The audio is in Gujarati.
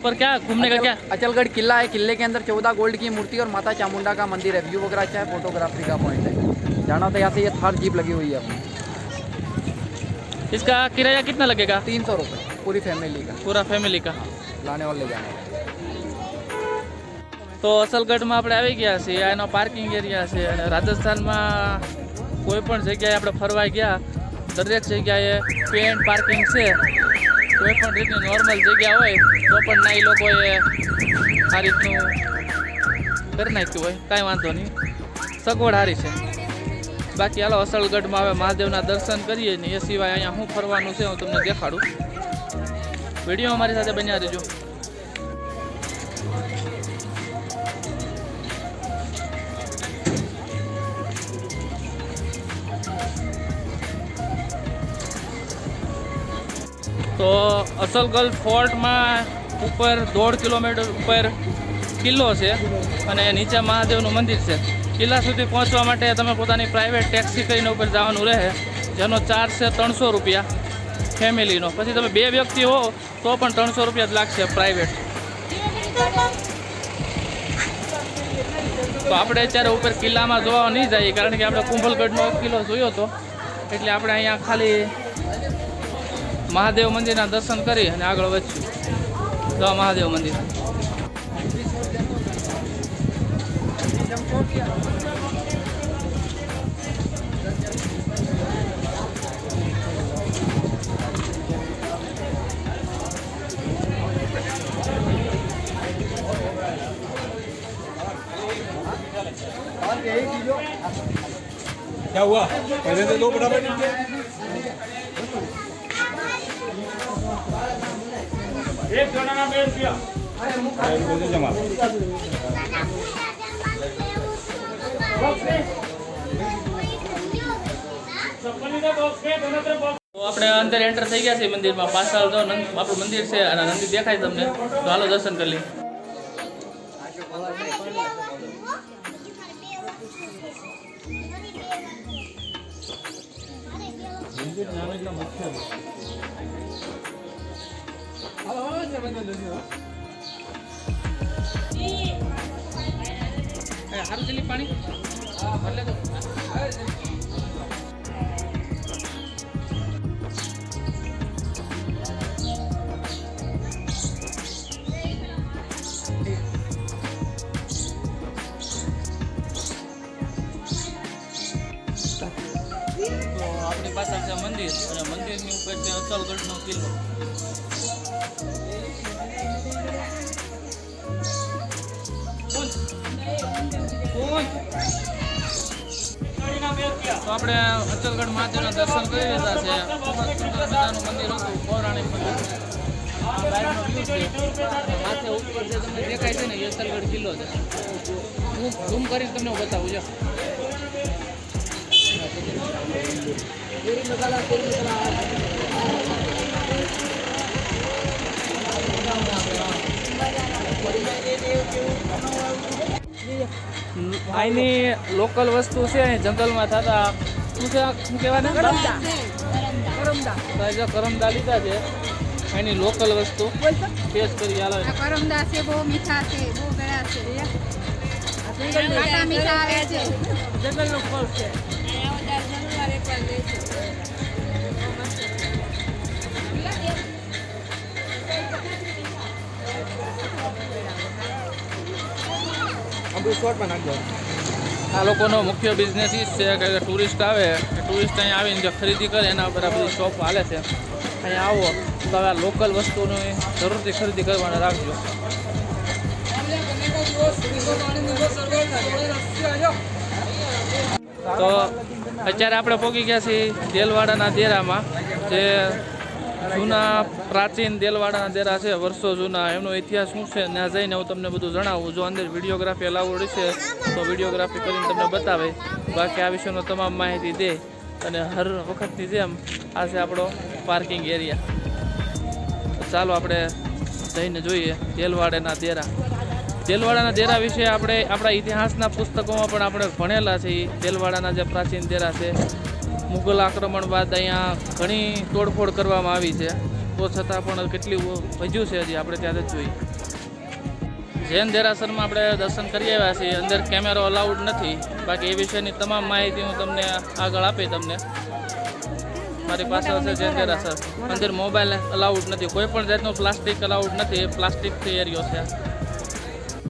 ऊपर क्या घूमने का क्या अचलगढ़ किला है किले के अंदर चौदह गोल्ड की मूर्ति और माता चामुंडा का मंदिर है व्यू वगैरह अच्छा है फोटोग्राफी का पॉइंट है जाना तो यहाँ से ये थार जीप लगी हुई है अपनी इसका किराया कितना लगेगा तीन सौ रुपये पूरी फैमिली का પૂરા ફેમિલી કા लाने और ले जाने का। તો અસલગઢમાં આપણે આવી ગયા છીએ આ એનો પાર્કિંગ એરિયા છે અને રાજસ્થાનમાં કોઈ પણ જગ્યાએ આપણે ફરવા ગયા દરેક જગ્યાએ પેન્ટ પાર્કિંગ છે કોઈ પણ રીતની નોર્મલ જગ્યા હોય, તો પણ ના એ લોકોએ આ રીતનું કરી નાખ્યું હોય, કાંઈ વાંધો નહીં. સગવડ સારી છે. બાકી હાલો, અસલગઢમાં હવે મહાદેવના દર્શન કરીએ ને એ સિવાય અહીંયા શું ફરવાનું છે, હું તમને દેખાડું. વીડિયો અમારી સાથે બન્યા રહેજો. તો અસલગલ ફોર્ટમાં ઉપર દોઢ કિલોમીટર ઉપર કિલ્લો છે અને નીચે મહાદેવનું મંદિર છે. કિલ્લા સુધી પહોંચવા માટે તમે પોતાની પ્રાઇવેટ ટેક્સી કરીને ઉપર જવાનું રહે. જેનો ચાર્જ છે ત્રણસો રૂપિયા ફેમિલીનો. પછી તમે બે વ્યક્તિ હો તો પણ ત્રણસો રૂપિયા જ લાગશે પ્રાઇવેટ તો આપણે અત્યારે ઉપર કિલ્લામાં જોવા નહીં જઈએ, કારણ કે આપણે કુંભલગઢનો કિલ્લો જોયો હતો એટલે આપણે અહીંયા ખાલી મહાદેવ મંદિરના દર્શન કરી અને આગળ વધશું જો આ મહાદેવ મંદિર क्या हुआ पहले तो दो આપણે અંદર એન્ટર થઈ ગયા છે મંદિરમાં. પાછળ તો આપણું મંદિર છે અને નંદી દેખાય તમને. તો હાલો દર્શન કરી લઈએ. મંદિર નામ એટલે મચ્છર હારું જલ્દી પાણી ભરલે તો આપણી પાછળ છે મંદિર અને મંદિરની ઉપર છે અચલગઢનો કિલ્લો. આપણે અચલગઢ મહાદેવના દર્શન કરી લીધા છે. ખૂબ જ સુંદર મજાનું મંદિર હતું, પૌરાણિક મંદિર. માથે ઉપર જે તમને દેખાય છે ને અચલગઢ કિલ્લો છે. હું ઝૂમ કરીને તમને બતાવું છું અહીંની લોકલ વસ્તુ છે, અહીં જંગલમાં થતા શું છે? શું કહેવાય જો કરમદા. લીધા છે. એની લોકલ વસ્તુ. ટેસ્ટ કરી આલો આ કરમદા છે બહુ મીઠા છે બહુ ગળા છે ખાટા મીઠા આવે છે. આ લોકોનો મુખ્ય બિઝનેસ એ છે કે ટુરિસ્ટ આવે ટુરિસ્ટ અહીંયા આવીને જે ખરીદી કરે, એના ઉપર આ બધી શોપ હાલે છે. અહીંયા આવો, તો આ લોકલ વસ્તુની જરૂરથી ખરીદી કરવાના રાખજો. તો અત્યારે આપણે પહોંચી ગયા છીએ દેલવાડાના દેરામાં, જે જૂના પ્રાચીન દેલવાડાના દેરા છે, વર્ષો જૂના એમનો ઇતિહાસ શું છે? ત્યાં જઈને હું તમને બધું જણાવું. જો અંદર વિડીયોગ્રાફી અલાઉડ છે, તો વિડીયોગ્રાફી કરીને તમને બતાવે. બાકી આ વિશેનો તમામ માહિતી દે અને હર વખતની જેમ આ છે આપણો પાર્કિંગ એરિયા ચાલો આપણે જઈને જોઈએ દેલવાડાના દેરા. દેલવાડાના દેરા વિશે આપણે આપણા ઇતિહાસના પુસ્તકોમાં પણ આપણે ભણેલા છે. એ દેલવાડાના જે પ્રાચીન દેરા છે મુઘલ આક્રમણ બાદ અહીંયા ઘણી તોડફોડ કરવામાં આવી છે. તો છતાં પણ કેટલી ભજ્યું છે હજી આપણે ત્યાં જ જોઈએ જૈન દેરાસરમાં આપણે દર્શન કરી આવ્યા છીએ. અંદર કેમેરો અલાઉડ નથી. બાકી એ વિશેની તમામ માહિતી હું તમને આગળ આપી તમને. મારી પાસે હશે જૈન દેરાસર. અંદર મોબાઈલ અલાઉડ નથી. કોઈ પણ જાતનું પ્લાસ્ટિક અલાઉડ નથી. પ્લાસ્ટિકથી એરિયો છે.